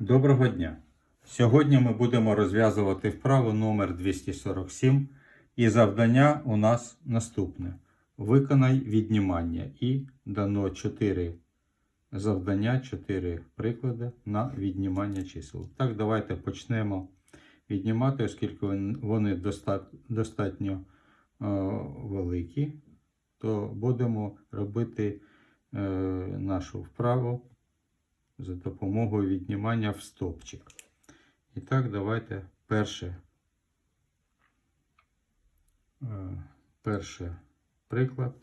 Доброго дня! Сьогодні ми будемо розв'язувати вправу номер 247 і завдання у нас наступне. Виконай віднімання і дано 4 завдання, 4 приклади на віднімання чисел. Так, давайте почнемо віднімати, оскільки вони достатньо е, великі, то будемо робити е, нашу вправу за допомогою віднімання в стопчик. І так, давайте перше, е, перший приклад.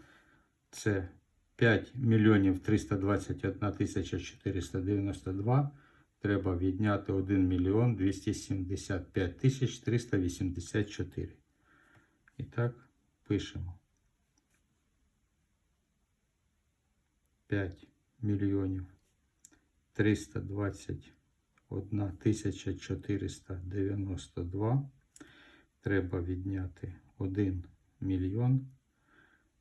Це 5 мільйонів 321 тисяча 492. Треба відняти 1 мільйон 275 тисяч 384. І так, пишемо. 5 мільйонів 321 тисяча 492. Треба відняти 1 мільйон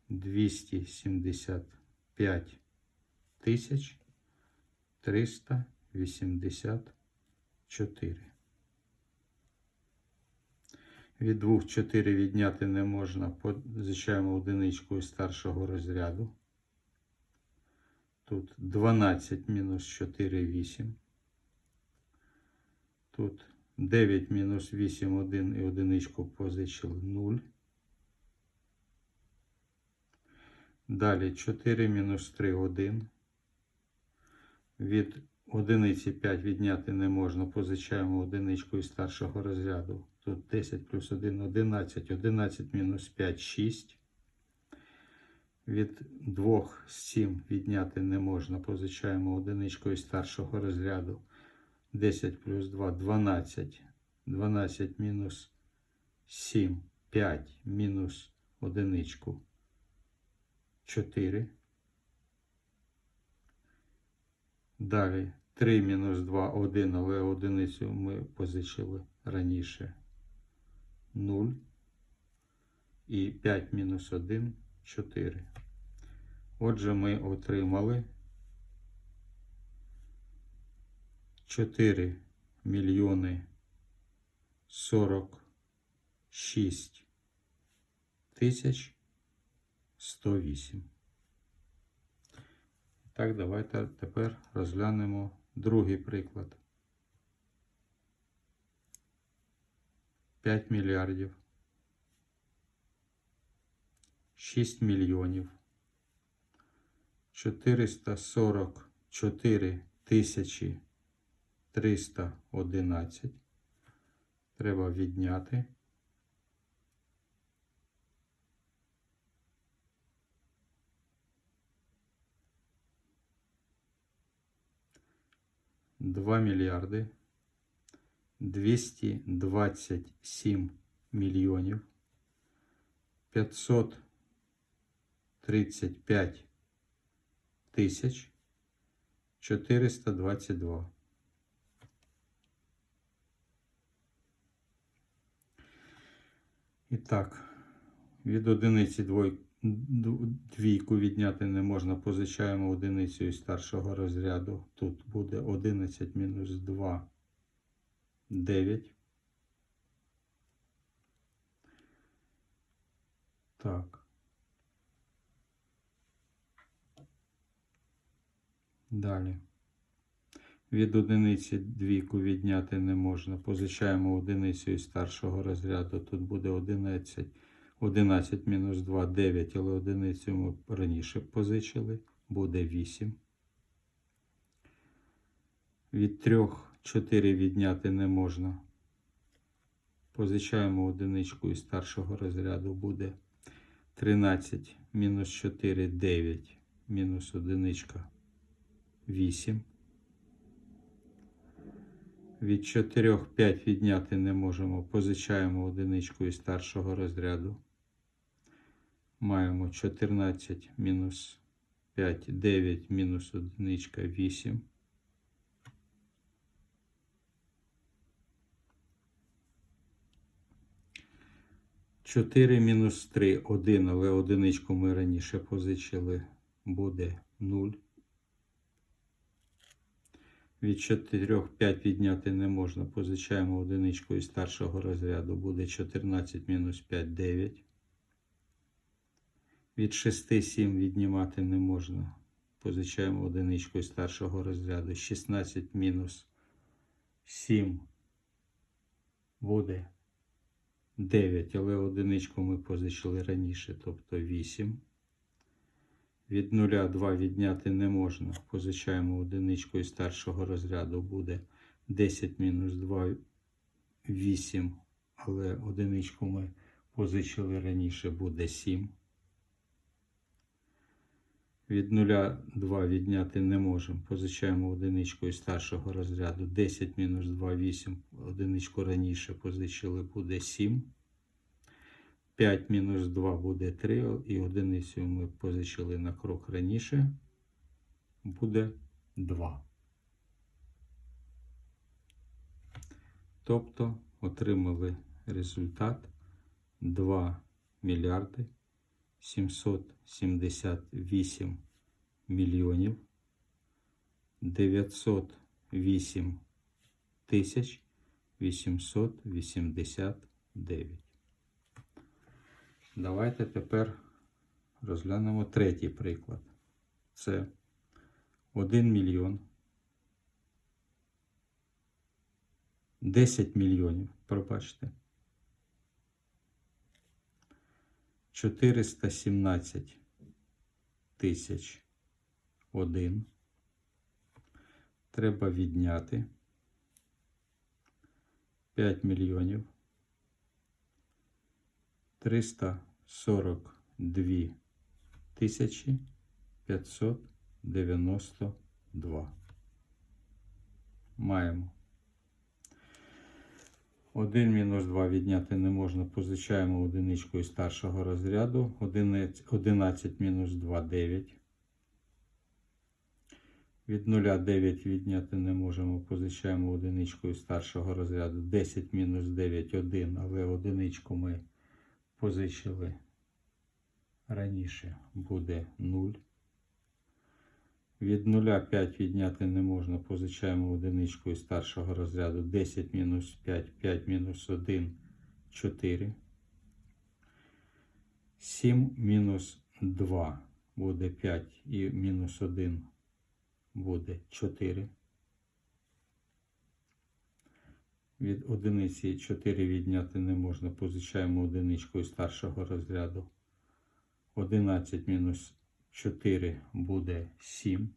275 тисяч 384. Від 2 4 відняти не можна. Позичаємо одиничку із старшого розряду. Тут 12 мінус 4, 8. Тут 9 мінус 8, 1 і одиничку позичили 0. Далі 4 мінус 3, 1. Від одиниці 5 відняти не можна. Позичаємо одиничку із старшого розряду. Тут 10 плюс 1, 11. 11 мінус 5, 6. Від 2 з 7 відняти не можна. Позичаємо одиничку із старшого розряду. 10 плюс 2 12. 12 мінус 7 5 мінус одиничку 4. Далі 3 мінус 2 1, але одиницю ми позичили раніше 0. І 5 мінус 1 4. Отже, ми отримали 4 мільйони 46 тисяч 108. Так, давайте тепер розглянемо другий приклад. 5 мільярдів 6 мільйонів 444 тисячі 311. Треба відняти. Два мільярди 227 мільйонів 535 тисяч 422. І так, від одиниці двой, двійку відняти не можна. Позичаємо одиницю із старшого розряду. Тут буде 11 мінус 2, 9. Так. Далі. Від одиниці двійку відняти не можна. Позичаємо одиницю із старшого розряду. Тут буде 11. 11 мінус 2 9, але одиницю ми раніше позичили. Буде 8. Від 3 4 відняти не можна. Позичаємо одиничку із старшого розряду. Буде 13 мінус 4 9 мінус одиничка 8. Від 4 5 відняти не можемо. Позичаємо одиничку із старшого розряду. Маємо 14 мінус 5, 9 мінус одиничка 8. Чотири мінус 3 1, але одиничку ми раніше позичили, буде 0. Від 4 5 відняти не можна. Позичаємо одиничку із старшого розряду. Буде 14 мінус 5 9. Від 6 7 віднімати не можна. Позичаємо одиничку із старшого розряду. 16 мінус 7 буде 9, але одиничку ми позичили раніше, тобто 8. Від 0 2 відняти не можна. Позичаємо одиничку із старшого розряду. Буде 10 мінус 2 8, але одиничку ми позичили раніше, буде 7. Від 0 2 відняти не можемо. Позичаємо одиничку із старшого розряду. 10 мінус 2 8. Одиничку раніше позичили буде 7. 5 мінус 2 буде 3. І одиницю ми позичили на крок раніше. Буде 2. Тобто отримали результат 2 мільярди 778 мільйонів 908 тисяч 889. Давайте тепер розглянемо третій приклад. Це 1 мільйон 10 мільйонів, пробачте. 417 тисяч 1. Треба відняти 5 мільйонів 342 тисячі 592. Маємо. 1 мінус 2 відняти не можна. Позичаємо одиничку із старшого розряду. 11 мінус 2 9. Від 0 9 відняти не можемо. Позичаємо одиничку із старшого розряду. 10 мінус 9 1, але одиничку ми позичили раніше. Буде 0. Від 0 5 відняти не можна. Позичаємо одиничку із старшого розряду. 10 мінус 5, 5 мінус 1, 4. 7 мінус 2 буде 5 і мінус 1 буде 4. Від одиниці 4 відняти не можна. Позичаємо одиничку із старшого розряду. 11 мінус 4 буде 7.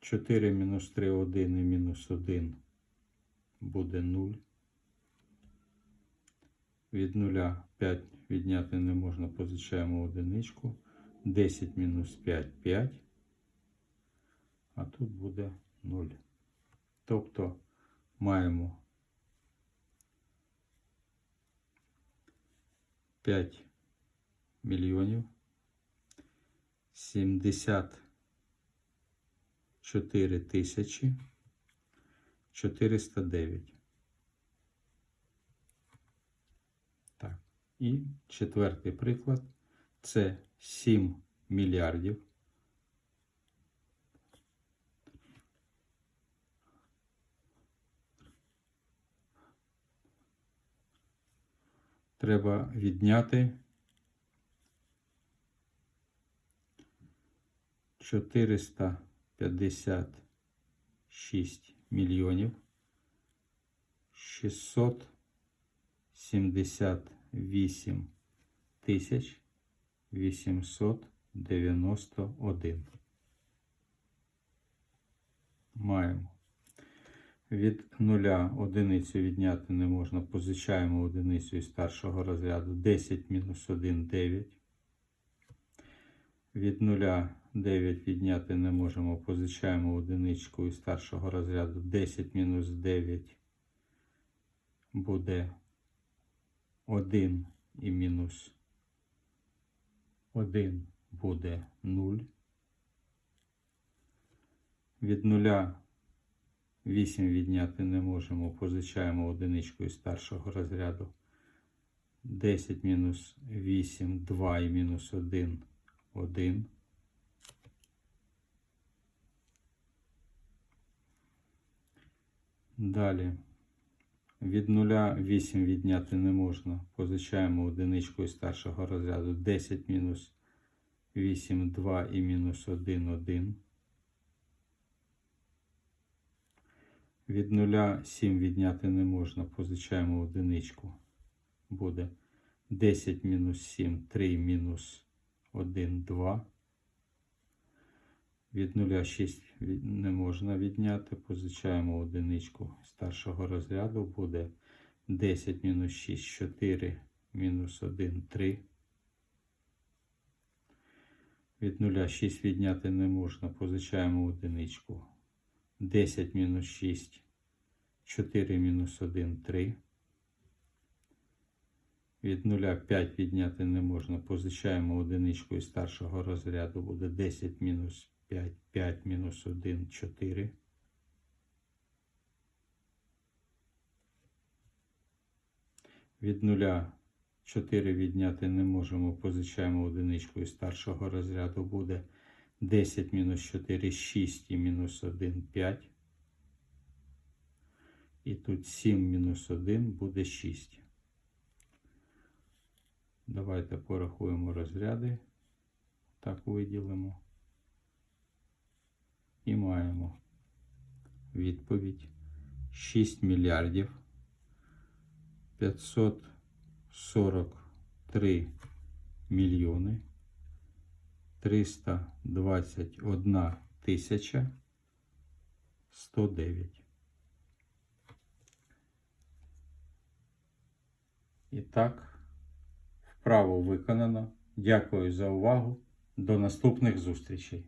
4 мінус 3 1 і мінус 1 буде 0. Від 0 5 відняти не можна, позичаємо одиничку. 10 мінус 5 5. А тут буде 0. Тобто маємо 5 мільйонів 74 тисячі 409. Так. І четвертий приклад це 7 мільярдів. Треба відняти 456 мільйонів 678 тисяч 891. Маємо. Від нуля одиницю відняти не можна. Позичаємо одиницю із старшого розряду. 10 мінус 1 9. Від нуля 9 відняти не можемо. Позичаємо одиничку із старшого розряду. 10 мінус 9 буде 1 і мінус 1 буде 0. Від нуля 8 відняти не можемо, позичаємо одиничку із першого розряду. 10 мінус 8, 2 і мінус 1, 1. Далі від 0 8 відняти не можна. Позичаємо одиничку із першого розряду. 10 мінус 8, 2 і мінус 1, 1. Від нуля 7 відняти не можна. Позичаємо одиничку. Буде 10 мінус 7, 3 мінус 1, 2. Від нуля 6 не можна відняти. Позичаємо одиничку старшого розряду. Буде 10 мінус 6, 4 мінус 1, 3. Від нуля 6 відняти не можна. Позичаємо одиничку. 10 мінус 6, 4 мінус 1, 3. Від нуля 5 відняти не можна. Позичаємо одиничку із старшого розряду. Буде 10 мінус 5, 5 мінус 1, 4. Від нуля 4 відняти не можемо. Позичаємо одиничку із старшого розряду. Буде 10 мінус 4, 6 і мінус 1, 5. І тут 7 мінус 1 буде 6. Давайте порахуємо розряди. Так виділимо. І маємо відповідь 6 мільярдів 543 мільйони 321 тисяча 109. І так, вправо виконано. Дякую за увагу. До наступних зустрічей.